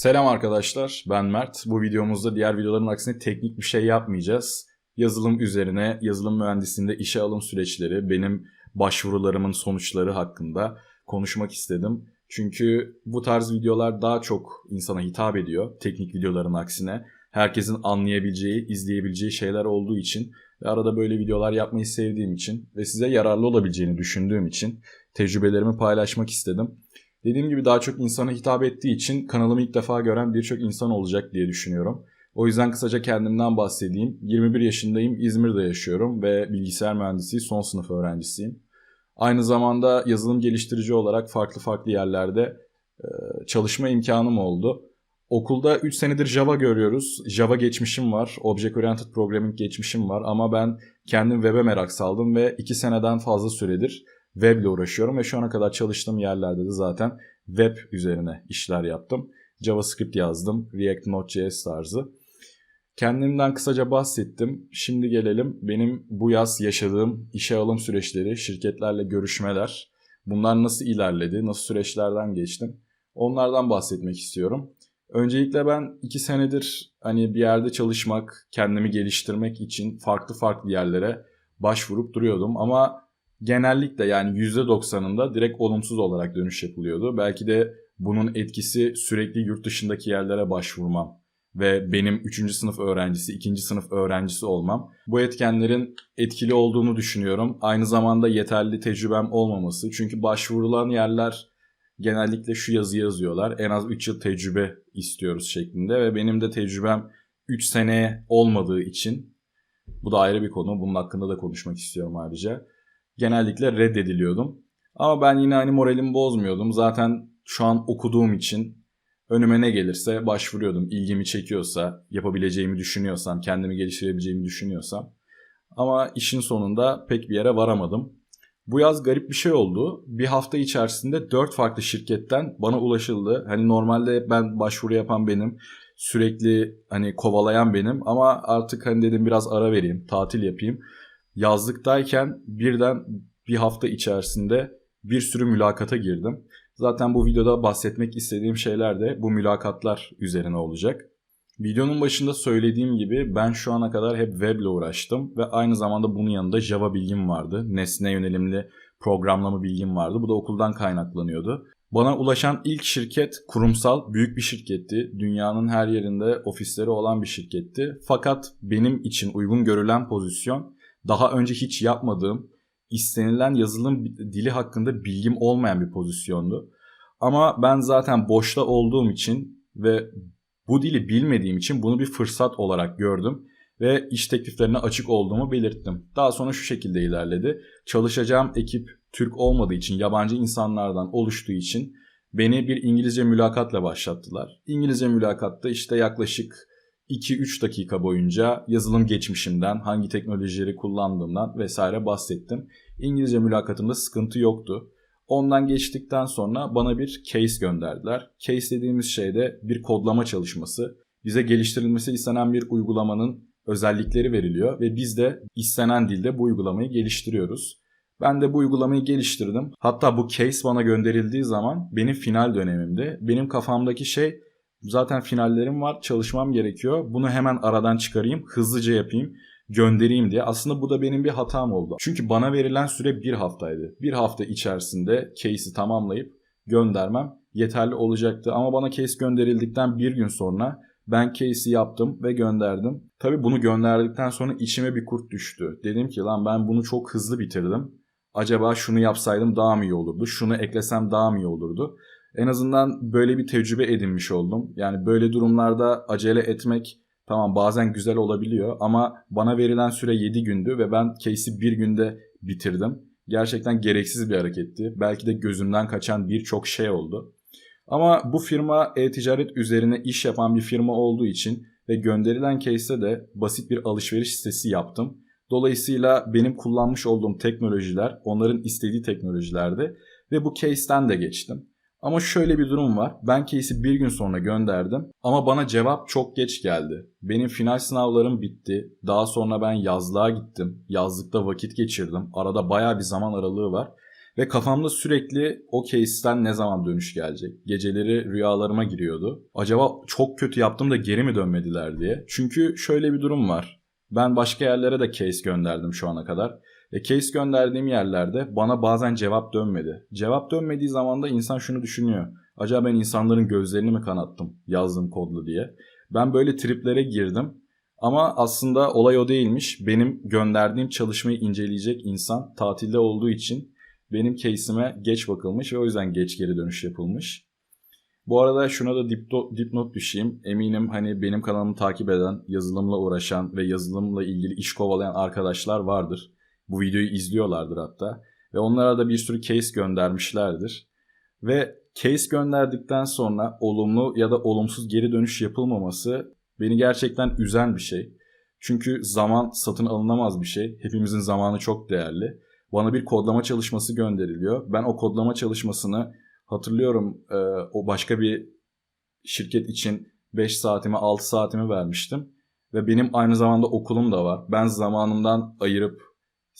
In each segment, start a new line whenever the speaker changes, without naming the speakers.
Selam arkadaşlar, ben Mert. Bu videomuzda diğer videoların aksine teknik bir şey yapmayacağız. Yazılım üzerine, yazılım mühendisliğinde işe alım süreçleri, benim başvurularımın sonuçları hakkında konuşmak istedim. Çünkü bu tarz videolar daha çok insana hitap ediyor, teknik videoların aksine. Herkesin anlayabileceği, izleyebileceği şeyler olduğu için ve arada böyle videolar yapmayı sevdiğim için ve size yararlı olabileceğini düşündüğüm için tecrübelerimi paylaşmak istedim. Dediğim gibi daha çok insana hitap ettiği için kanalımı ilk defa gören birçok insan olacak diye düşünüyorum. O yüzden kısaca kendimden bahsedeyim. 21 yaşındayım, İzmir'de yaşıyorum ve bilgisayar mühendisliği son sınıf öğrencisiyim. Aynı zamanda yazılım geliştirici olarak farklı farklı yerlerde e, çalışma imkanım oldu. Okulda 3 senedir Java görüyoruz. Java geçmişim var, Object Oriented Programming geçmişim var ama ben kendim web'e merak saldım ve 2 seneden fazla süredir web ile uğraşıyorum ve şu ana kadar çalıştığım yerlerde de zaten web üzerine işler yaptım. JavaScript yazdım, React Node.js tarzı. Kendimden kısaca bahsettim. Şimdi gelelim benim bu yaz yaşadığım işe alım süreçleri, şirketlerle görüşmeler. Bunlar nasıl ilerledi, nasıl süreçlerden geçtim? Onlardan bahsetmek istiyorum. Öncelikle ben iki senedir hani bir yerde çalışmak, kendimi geliştirmek için farklı farklı yerlere başvurup duruyordum. Ama genellikle yani %90'ında direkt olumsuz olarak dönüş yapılıyordu. Belki de bunun etkisi sürekli yurt dışındaki yerlere başvurmam ve benim 3. sınıf öğrencisi, 2. sınıf öğrencisi olmam. Bu etkenlerin etkili olduğunu düşünüyorum. Aynı zamanda yeterli tecrübem olmaması. Çünkü başvurulan yerler genellikle şu yazı yazıyorlar. En az 3 yıl tecrübe istiyoruz şeklinde ve benim de tecrübem 3 sene olmadığı için bu da ayrı bir konu. Bunun hakkında da konuşmak istiyorum ayrıca genellikle reddediliyordum. Ama ben yine hani moralimi bozmuyordum. Zaten şu an okuduğum için önüme ne gelirse başvuruyordum. İlgimi çekiyorsa, yapabileceğimi düşünüyorsam, kendimi geliştirebileceğimi düşünüyorsam. Ama işin sonunda pek bir yere varamadım. Bu yaz garip bir şey oldu. Bir hafta içerisinde dört farklı şirketten bana ulaşıldı. Hani normalde ben başvuru yapan benim, sürekli hani kovalayan benim ama artık hani dedim biraz ara vereyim, tatil yapayım yazlıktayken birden bir hafta içerisinde bir sürü mülakata girdim. Zaten bu videoda bahsetmek istediğim şeyler de bu mülakatlar üzerine olacak. Videonun başında söylediğim gibi ben şu ana kadar hep web ile uğraştım ve aynı zamanda bunun yanında Java bilgim vardı. Nesne yönelimli programlama bilgim vardı. Bu da okuldan kaynaklanıyordu. Bana ulaşan ilk şirket kurumsal büyük bir şirketti. Dünyanın her yerinde ofisleri olan bir şirketti. Fakat benim için uygun görülen pozisyon daha önce hiç yapmadığım, istenilen yazılım dili hakkında bilgim olmayan bir pozisyondu. Ama ben zaten boşta olduğum için ve bu dili bilmediğim için bunu bir fırsat olarak gördüm ve iş tekliflerine açık olduğumu belirttim. Daha sonra şu şekilde ilerledi. Çalışacağım ekip Türk olmadığı için, yabancı insanlardan oluştuğu için beni bir İngilizce mülakatla başlattılar. İngilizce mülakatta işte yaklaşık 2-3 dakika boyunca yazılım geçmişimden, hangi teknolojileri kullandığımdan vesaire bahsettim. İngilizce mülakatımda sıkıntı yoktu. Ondan geçtikten sonra bana bir case gönderdiler. Case dediğimiz şey de bir kodlama çalışması. Bize geliştirilmesi istenen bir uygulamanın özellikleri veriliyor ve biz de istenen dilde bu uygulamayı geliştiriyoruz. Ben de bu uygulamayı geliştirdim. Hatta bu case bana gönderildiği zaman benim final dönemimde benim kafamdaki şey Zaten finallerim var, çalışmam gerekiyor. Bunu hemen aradan çıkarayım, hızlıca yapayım, göndereyim diye. Aslında bu da benim bir hatam oldu. Çünkü bana verilen süre bir haftaydı. Bir hafta içerisinde case'i tamamlayıp göndermem yeterli olacaktı. Ama bana case gönderildikten bir gün sonra ben case'i yaptım ve gönderdim. Tabi bunu gönderdikten sonra içime bir kurt düştü. Dedim ki lan ben bunu çok hızlı bitirdim. Acaba şunu yapsaydım daha mı iyi olurdu? Şunu eklesem daha mı iyi olurdu? En azından böyle bir tecrübe edinmiş oldum. Yani böyle durumlarda acele etmek tamam bazen güzel olabiliyor ama bana verilen süre 7 gündü ve ben case'i bir günde bitirdim. Gerçekten gereksiz bir hareketti. Belki de gözümden kaçan birçok şey oldu. Ama bu firma e-ticaret üzerine iş yapan bir firma olduğu için ve gönderilen case'te de basit bir alışveriş sitesi yaptım. Dolayısıyla benim kullanmış olduğum teknolojiler onların istediği teknolojilerdi ve bu case'ten de geçtim. Ama şöyle bir durum var. Ben case'i bir gün sonra gönderdim ama bana cevap çok geç geldi. Benim final sınavlarım bitti. Daha sonra ben yazlığa gittim. Yazlıkta vakit geçirdim. Arada baya bir zaman aralığı var. Ve kafamda sürekli o case'ten ne zaman dönüş gelecek? Geceleri rüyalarıma giriyordu. Acaba çok kötü yaptım da geri mi dönmediler diye. Çünkü şöyle bir durum var. Ben başka yerlere de case gönderdim şu ana kadar. E case gönderdiğim yerlerde bana bazen cevap dönmedi. Cevap dönmediği zaman da insan şunu düşünüyor. Acaba ben insanların gözlerini mi kanattım yazdığım kodla diye. Ben böyle triplere girdim. Ama aslında olay o değilmiş. Benim gönderdiğim çalışmayı inceleyecek insan tatilde olduğu için benim case'ime geç bakılmış ve o yüzden geç geri dönüş yapılmış. Bu arada şuna da dipnot düşeyim. Eminim hani benim kanalımı takip eden, yazılımla uğraşan ve yazılımla ilgili iş kovalayan arkadaşlar vardır. Bu videoyu izliyorlardır hatta. Ve onlara da bir sürü case göndermişlerdir. Ve case gönderdikten sonra olumlu ya da olumsuz geri dönüş yapılmaması beni gerçekten üzen bir şey. Çünkü zaman satın alınamaz bir şey. Hepimizin zamanı çok değerli. Bana bir kodlama çalışması gönderiliyor. Ben o kodlama çalışmasını hatırlıyorum e, o başka bir şirket için 5 saatimi 6 saatimi vermiştim. Ve benim aynı zamanda okulum da var. Ben zamanımdan ayırıp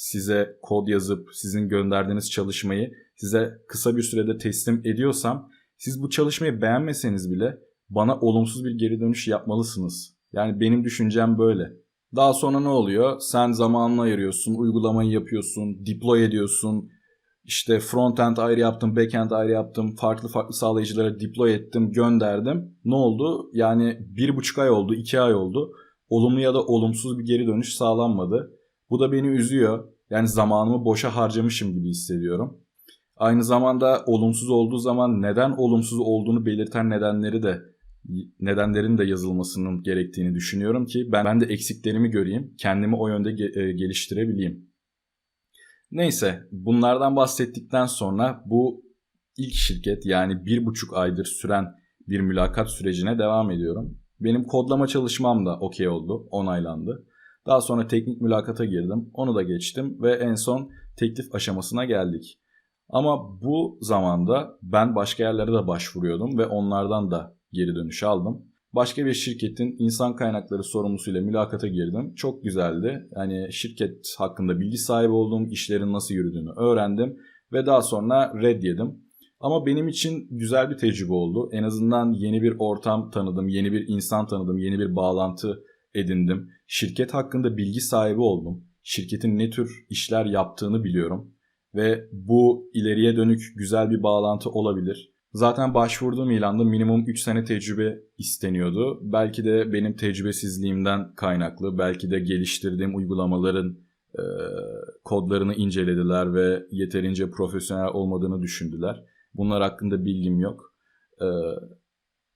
size kod yazıp sizin gönderdiğiniz çalışmayı size kısa bir sürede teslim ediyorsam siz bu çalışmayı beğenmeseniz bile bana olumsuz bir geri dönüş yapmalısınız. Yani benim düşüncem böyle. Daha sonra ne oluyor? Sen zamanını ayırıyorsun, uygulamayı yapıyorsun, deploy ediyorsun. İşte frontend ayrı yaptım, backend ayrı yaptım. Farklı farklı sağlayıcılara deploy ettim, gönderdim. Ne oldu? Yani bir buçuk ay oldu, iki ay oldu. Olumlu ya da olumsuz bir geri dönüş sağlanmadı. Bu da beni üzüyor. Yani zamanımı boşa harcamışım gibi hissediyorum. Aynı zamanda olumsuz olduğu zaman neden olumsuz olduğunu belirten nedenleri de nedenlerin de yazılmasının gerektiğini düşünüyorum ki ben, ben de eksiklerimi göreyim, kendimi o yönde ge- e, geliştirebileyim. Neyse bunlardan bahsettikten sonra bu ilk şirket yani bir buçuk aydır süren bir mülakat sürecine devam ediyorum. Benim kodlama çalışmam da okey oldu, onaylandı. Daha sonra teknik mülakata girdim, onu da geçtim ve en son teklif aşamasına geldik. Ama bu zamanda ben başka yerlere de başvuruyordum ve onlardan da geri dönüş aldım. Başka bir şirketin insan kaynakları sorumlusuyla mülakata girdim. Çok güzeldi. Yani şirket hakkında bilgi sahibi oldum, işlerin nasıl yürüdüğünü öğrendim ve daha sonra red yedim. Ama benim için güzel bir tecrübe oldu. En azından yeni bir ortam tanıdım, yeni bir insan tanıdım, yeni bir bağlantı edindim. Şirket hakkında bilgi sahibi oldum. Şirketin ne tür işler yaptığını biliyorum ve bu ileriye dönük güzel bir bağlantı olabilir. Zaten başvurduğum ilanda minimum 3 sene tecrübe isteniyordu. Belki de benim tecrübesizliğimden kaynaklı, belki de geliştirdiğim uygulamaların e, kodlarını incelediler ve yeterince profesyonel olmadığını düşündüler. Bunlar hakkında bilgim yok. E,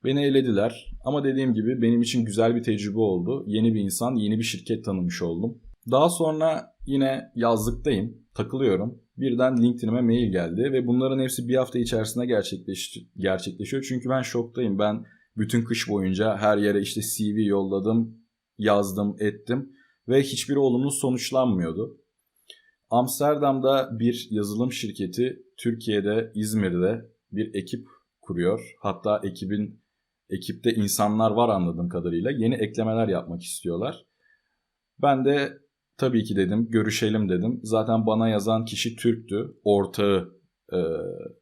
beni elediler ama dediğim gibi benim için güzel bir tecrübe oldu. Yeni bir insan, yeni bir şirket tanımış oldum. Daha sonra yine yazlıktayım, takılıyorum birden LinkedIn'ime mail geldi ve bunların hepsi bir hafta içerisinde gerçekleş gerçekleşiyor. Çünkü ben şoktayım. Ben bütün kış boyunca her yere işte CV yolladım, yazdım, ettim ve hiçbir olumlu sonuçlanmıyordu. Amsterdam'da bir yazılım şirketi Türkiye'de, İzmir'de bir ekip kuruyor. Hatta ekibin ekipte insanlar var anladığım kadarıyla. Yeni eklemeler yapmak istiyorlar. Ben de Tabii ki dedim, görüşelim dedim. Zaten bana yazan kişi Türktü, ortağı e,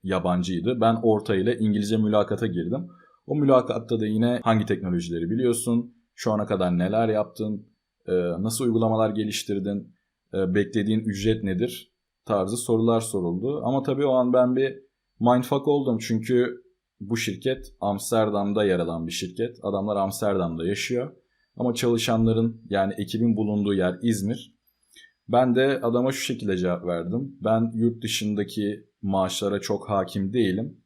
yabancıydı. Ben ortağıyla İngilizce mülakata girdim. O mülakatta da yine hangi teknolojileri biliyorsun, şu ana kadar neler yaptın, e, nasıl uygulamalar geliştirdin, e, beklediğin ücret nedir tarzı sorular soruldu. Ama tabii o an ben bir mindfuck oldum çünkü bu şirket Amsterdam'da yer alan bir şirket. Adamlar Amsterdam'da yaşıyor. Ama çalışanların yani ekibin bulunduğu yer İzmir. Ben de adama şu şekilde cevap verdim. Ben yurt dışındaki maaşlara çok hakim değilim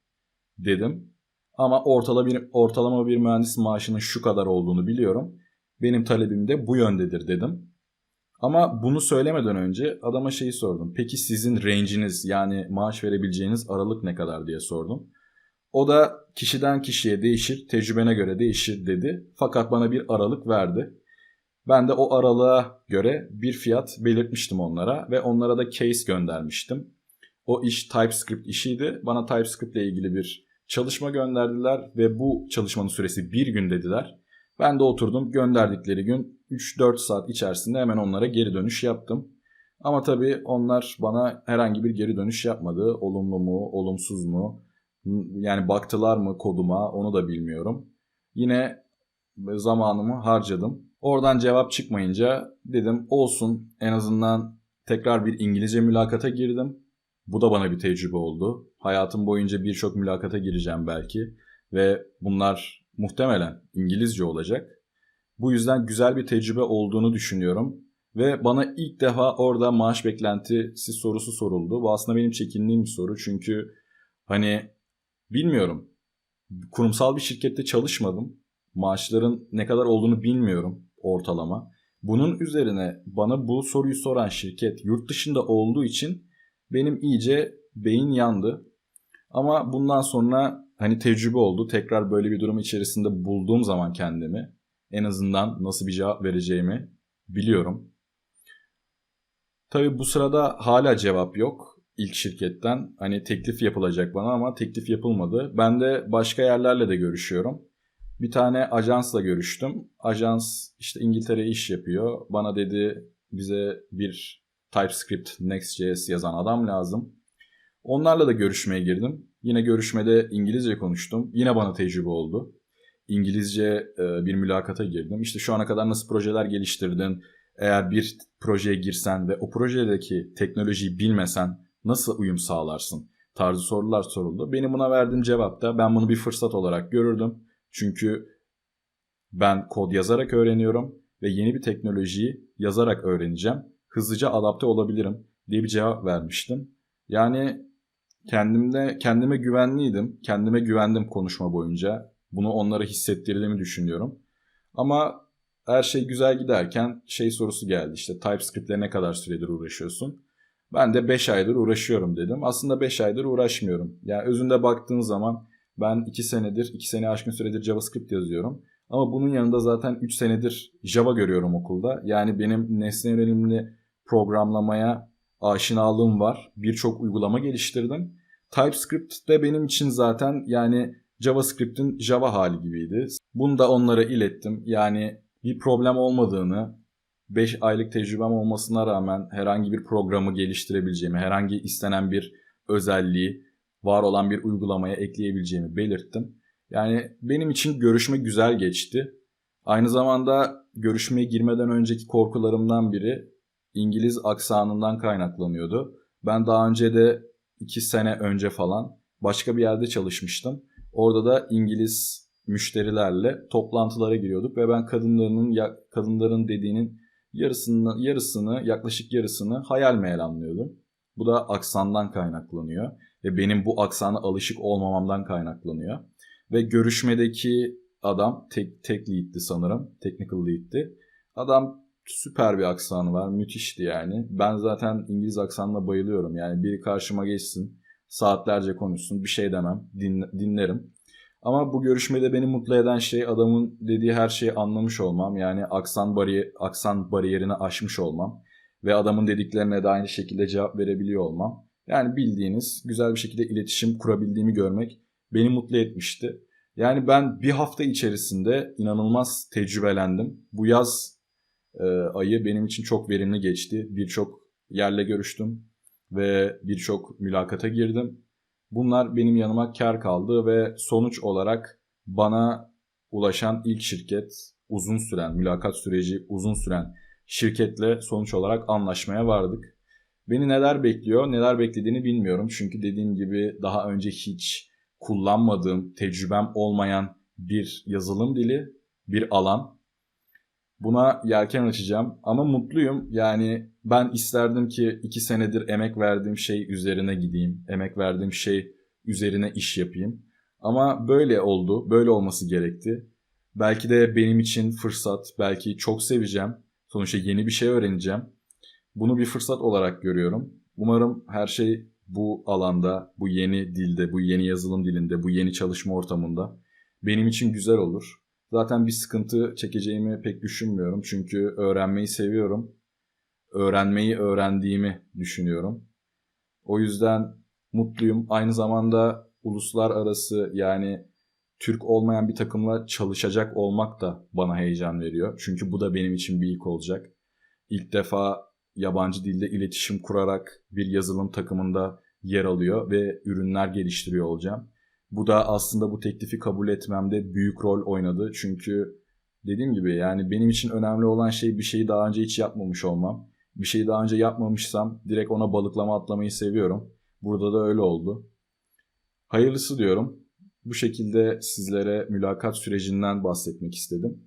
dedim. Ama ortalama bir, ortalama bir mühendis maaşının şu kadar olduğunu biliyorum. Benim talebim de bu yöndedir dedim. Ama bunu söylemeden önce adama şeyi sordum. Peki sizin range'iniz yani maaş verebileceğiniz aralık ne kadar diye sordum. O da kişiden kişiye değişir, tecrübene göre değişir dedi. Fakat bana bir aralık verdi. Ben de o aralığa göre bir fiyat belirtmiştim onlara ve onlara da case göndermiştim. O iş TypeScript işiydi. Bana TypeScript ile ilgili bir çalışma gönderdiler ve bu çalışmanın süresi bir gün dediler. Ben de oturdum gönderdikleri gün 3-4 saat içerisinde hemen onlara geri dönüş yaptım. Ama tabii onlar bana herhangi bir geri dönüş yapmadı. Olumlu mu, olumsuz mu? Yani baktılar mı koduma onu da bilmiyorum. Yine zamanımı harcadım. Oradan cevap çıkmayınca dedim olsun en azından tekrar bir İngilizce mülakata girdim. Bu da bana bir tecrübe oldu. Hayatım boyunca birçok mülakata gireceğim belki ve bunlar muhtemelen İngilizce olacak. Bu yüzden güzel bir tecrübe olduğunu düşünüyorum. Ve bana ilk defa orada maaş beklentisi sorusu soruldu. Bu aslında benim çekindiğim bir soru. Çünkü hani bilmiyorum. Kurumsal bir şirkette çalışmadım. Maaşların ne kadar olduğunu bilmiyorum ortalama. Bunun üzerine bana bu soruyu soran şirket yurt dışında olduğu için benim iyice beyin yandı. Ama bundan sonra hani tecrübe oldu. Tekrar böyle bir durum içerisinde bulduğum zaman kendimi en azından nasıl bir cevap vereceğimi biliyorum. Tabii bu sırada hala cevap yok ilk şirketten. Hani teklif yapılacak bana ama teklif yapılmadı. Ben de başka yerlerle de görüşüyorum. Bir tane ajansla görüştüm. Ajans işte İngiltere iş yapıyor. Bana dedi bize bir TypeScript Next.js yazan adam lazım. Onlarla da görüşmeye girdim. Yine görüşmede İngilizce konuştum. Yine bana tecrübe oldu. İngilizce bir mülakata girdim. İşte şu ana kadar nasıl projeler geliştirdin? Eğer bir projeye girsen ve o projedeki teknolojiyi bilmesen nasıl uyum sağlarsın? Tarzı sorular soruldu. Benim buna verdiğim cevap da ben bunu bir fırsat olarak görürdüm. Çünkü ben kod yazarak öğreniyorum ve yeni bir teknolojiyi yazarak öğreneceğim. Hızlıca adapte olabilirim diye bir cevap vermiştim. Yani kendimde kendime güvenliydim. Kendime güvendim konuşma boyunca. Bunu onlara hissettirdiğimi düşünüyorum. Ama her şey güzel giderken şey sorusu geldi işte TypeScript'le ne kadar süredir uğraşıyorsun? Ben de 5 aydır uğraşıyorum dedim. Aslında 5 aydır uğraşmıyorum. Yani özünde baktığın zaman ben 2 senedir, 2 sene aşkın süredir JavaScript yazıyorum. Ama bunun yanında zaten 3 senedir Java görüyorum okulda. Yani benim nesne yönelimli programlamaya aşinalığım var. Birçok uygulama geliştirdim. TypeScript de benim için zaten yani JavaScript'in Java hali gibiydi. Bunu da onlara ilettim. Yani bir problem olmadığını, 5 aylık tecrübem olmasına rağmen herhangi bir programı geliştirebileceğimi, herhangi istenen bir özelliği var olan bir uygulamaya ekleyebileceğimi belirttim. Yani benim için görüşme güzel geçti. Aynı zamanda görüşmeye girmeden önceki korkularımdan biri İngiliz aksanından kaynaklanıyordu. Ben daha önce de 2 sene önce falan başka bir yerde çalışmıştım. Orada da İngiliz müşterilerle toplantılara giriyorduk ve ben kadınların ya, kadınların dediğinin yarısını yarısını yaklaşık yarısını hayal meyal anlıyordum. Bu da aksandan kaynaklanıyor ve benim bu aksana alışık olmamamdan kaynaklanıyor. Ve görüşmedeki adam tek tek lead'ti sanırım. Technical lead'ti. Adam süper bir aksanı var. Müthişti yani. Ben zaten İngiliz aksanına bayılıyorum. Yani biri karşıma geçsin, saatlerce konuşsun, bir şey demem, din, dinlerim. Ama bu görüşmede beni mutlu eden şey adamın dediği her şeyi anlamış olmam. Yani aksan, bariyer, aksan bariyerini aşmış olmam. Ve adamın dediklerine de aynı şekilde cevap verebiliyor olmam. Yani bildiğiniz güzel bir şekilde iletişim kurabildiğimi görmek beni mutlu etmişti. Yani ben bir hafta içerisinde inanılmaz tecrübelendim. Bu yaz e, ayı benim için çok verimli geçti. Birçok yerle görüştüm ve birçok mülakata girdim. Bunlar benim yanıma kar kaldı ve sonuç olarak bana ulaşan ilk şirket uzun süren, mülakat süreci uzun süren şirketle sonuç olarak anlaşmaya vardık. Beni neler bekliyor, neler beklediğini bilmiyorum. Çünkü dediğim gibi daha önce hiç kullanmadığım, tecrübem olmayan bir yazılım dili, bir alan. Buna yelken açacağım ama mutluyum. Yani ben isterdim ki iki senedir emek verdiğim şey üzerine gideyim. Emek verdiğim şey üzerine iş yapayım. Ama böyle oldu. Böyle olması gerekti. Belki de benim için fırsat. Belki çok seveceğim. Sonuçta yeni bir şey öğreneceğim. Bunu bir fırsat olarak görüyorum. Umarım her şey bu alanda, bu yeni dilde, bu yeni yazılım dilinde, bu yeni çalışma ortamında benim için güzel olur. Zaten bir sıkıntı çekeceğimi pek düşünmüyorum. Çünkü öğrenmeyi seviyorum. Öğrenmeyi öğrendiğimi düşünüyorum. O yüzden mutluyum. Aynı zamanda uluslararası yani Türk olmayan bir takımla çalışacak olmak da bana heyecan veriyor. Çünkü bu da benim için bir ilk olacak. İlk defa yabancı dilde iletişim kurarak bir yazılım takımında yer alıyor ve ürünler geliştiriyor olacağım. Bu da aslında bu teklifi kabul etmemde büyük rol oynadı. Çünkü dediğim gibi yani benim için önemli olan şey bir şeyi daha önce hiç yapmamış olmam. Bir şeyi daha önce yapmamışsam direkt ona balıklama atlamayı seviyorum. Burada da öyle oldu. Hayırlısı diyorum. Bu şekilde sizlere mülakat sürecinden bahsetmek istedim.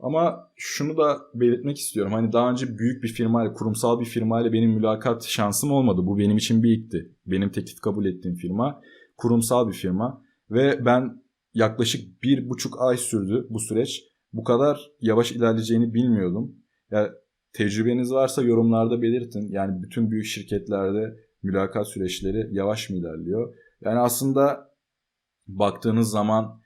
Ama şunu da belirtmek istiyorum. Hani daha önce büyük bir firmayla, kurumsal bir firmayla benim mülakat şansım olmadı. Bu benim için bir ilkti. Benim teklif kabul ettiğim firma kurumsal bir firma. Ve ben yaklaşık bir buçuk ay sürdü bu süreç. Bu kadar yavaş ilerleyeceğini bilmiyordum. Ya tecrübeniz varsa yorumlarda belirtin. Yani bütün büyük şirketlerde mülakat süreçleri yavaş mı ilerliyor? Yani aslında baktığınız zaman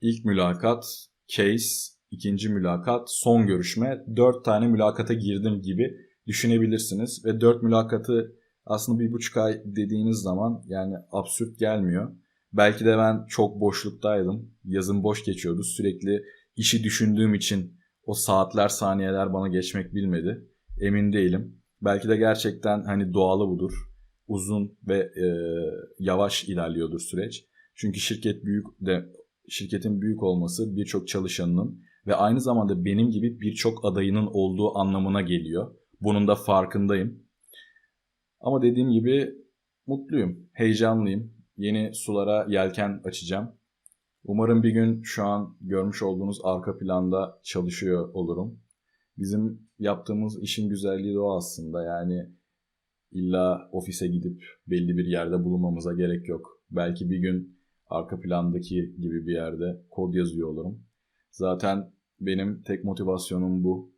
ilk mülakat, case, ikinci mülakat, son görüşme, dört tane mülakata girdim gibi düşünebilirsiniz. Ve dört mülakatı aslında bir buçuk ay dediğiniz zaman yani absürt gelmiyor. Belki de ben çok boşluktaydım. Yazın boş geçiyordu. Sürekli işi düşündüğüm için o saatler, saniyeler bana geçmek bilmedi. Emin değilim. Belki de gerçekten hani doğalı budur. Uzun ve e, yavaş ilerliyordur süreç. Çünkü şirket büyük de şirketin büyük olması birçok çalışanının ve aynı zamanda benim gibi birçok adayının olduğu anlamına geliyor. Bunun da farkındayım. Ama dediğim gibi mutluyum, heyecanlıyım. Yeni sulara yelken açacağım. Umarım bir gün şu an görmüş olduğunuz arka planda çalışıyor olurum. Bizim yaptığımız işin güzelliği de o aslında. Yani illa ofise gidip belli bir yerde bulunmamıza gerek yok. Belki bir gün arka plandaki gibi bir yerde kod yazıyor olurum. Zaten benim tek motivasyonum bu.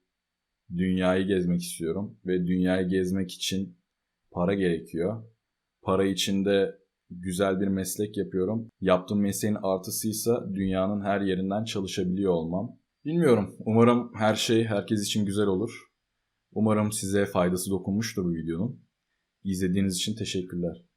Dünyayı gezmek istiyorum ve dünyayı gezmek için para gerekiyor. Para için de güzel bir meslek yapıyorum. Yaptığım mesleğin artısıysa dünyanın her yerinden çalışabiliyor olmam. Bilmiyorum. Umarım her şey herkes için güzel olur. Umarım size faydası dokunmuştur bu videonun. İzlediğiniz için teşekkürler.